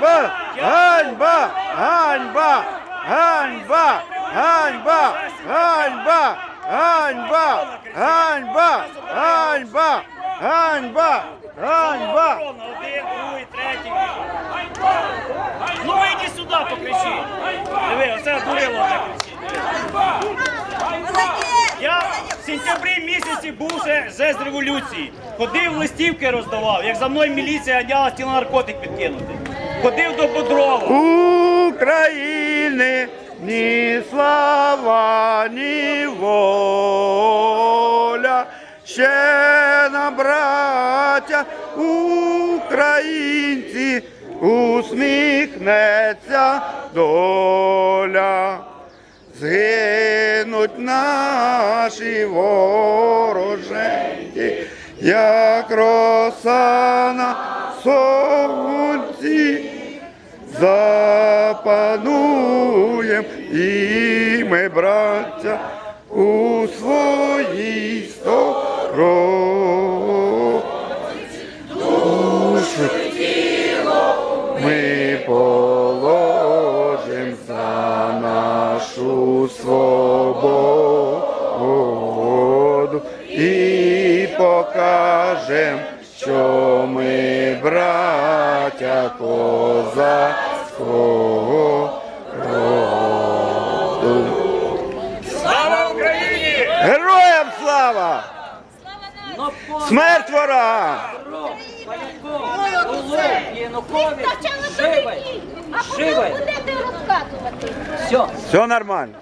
Ганьба! Ганьба! Ганьба! Ганьба! Ганьба! Ганьба! Ганьба! Ганьба! Ганьба! Один, другий, третій. Ну вийди сюди, покричи. Диви, оце дурило так. Я в сентябрі місяці був ще, з революції. Ходив листівки роздавав, як за мною міліція ганяла хотіла наркотик підкинути. Ходив до Бодрова. України ні слава, ні воля. Ще нам, браття, українці, усміхнеться доля. Згинуть наші вороженьки, як роса на сонці. Запануєм і ми, браття, у своїй стороні. Душу ми положим за нашу свободу і покажем, що ми браття роду. Слава Україні! Героям слава! Смерть ворога! Янукович живий. а потім будете розказувати. Все. Все нормально.